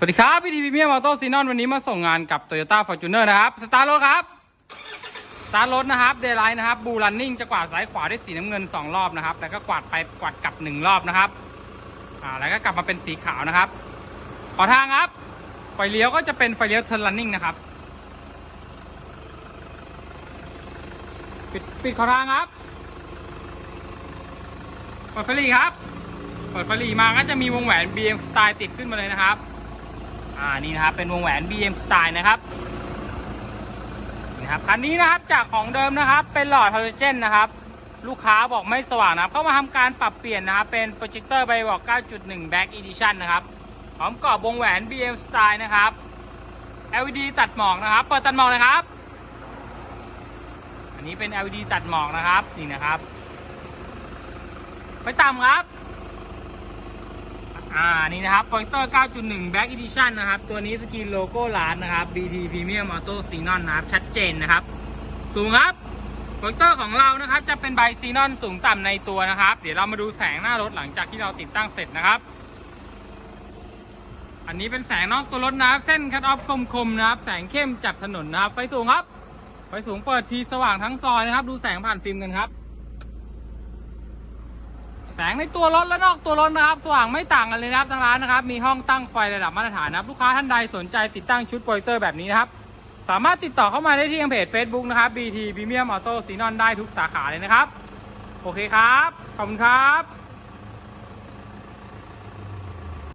สวัสดีครับ พี่ทีพีเมียมอโต้ซีนอนวันนี้มาส่งงานกับ Toyota Fortuner นะครับ สตาร์รถครับ สตาร์รถนะครับ เดย์ไลท์นะครับบูรันนิ่งจะกวาดซ้ายขวาด้วยสีน้ำเงิน 2 รอบนะครับ แล้วก็กวาดไปกวาดกลับ 1 รอบนะครับ อ่า แล้วก็กลับมาเป็นสีขาวนะครับ ขอทางครับ ไฟเลี้ยวก็จะเป็นไฟเลี้ยวเทอร์ลันนิ่งนะครับ ปิดปิดขอทางครับ เปิดไฟหลีครับ เปิดไฟหลีมาก็จะมีวงแหวน BM Style ติดขึ้นมาเลยนะครับ อ่านี่นะครับเป็นวงแหวน BM Style นะครับนี่นะครับคันนี้นะครับจากของเดิมนะครับ เป็นหลอดฮาโลเจนนะครับ ลูกค้าบอกไม่สว่างนะครับ เข้ามาทำการปรับเปลี่ยนนะครับ เป็นโปรเจคเตอร์ไบบอก 9.1 Back Edition นะครับพร้อมกรอบวงแหวน BM Style นะครับ LED ตัดหมอกนะครับ เปิดตัดหมอกเลยครับ อันนี้เป็น LED ตัดหมอกนะครับ นี่นะครับไปต่ำครับ อ่านี่นะครับโปรเจคเตอร์9.1 Back Edition นะครับ ตัวนี้สกรีนโลโก้ร้านนะครับ BT Premium Auto Xenon นะครับ ชัดเจนนะครับ สูงครับโปรเจคเตอร์ของเรานะครับ จะเป็นใบซีนอนสูงต่ำในตัวนะครับ เดี๋ยวเรามาดูแสงหน้ารถหลังจากที่เราติดตั้งเสร็จนะครับ อันนี้เป็นแสงนอกตัวรถนะครับ เส้นคัตออฟคมๆนะครับ แสงเข้มจับถนนนะครับ ไฟสูงครับ ไฟสูงเปิดทีสว่างทั้งซอยนะครับ ดูแสงผ่านฟิล์มกันครับ แสงในตัวรถและนอกตัวรถนะครับ สว่างไม่ต่างกันเลยนะครับทางร้านนะครับ มีห้องตั้งไฟระดับมาตรฐานนะครับ ลูกค้าท่านใดสนใจติดตั้งชุดโปรเจคเตอร์แบบนี้นะครับ สามารถติดต่อเข้ามาได้ที่ทางเพจ Facebook นะครับ BT Premium Auto s e n o n ได้ทุกสาขาเลยนะครับ โอเคครับ ขอบคุณครับ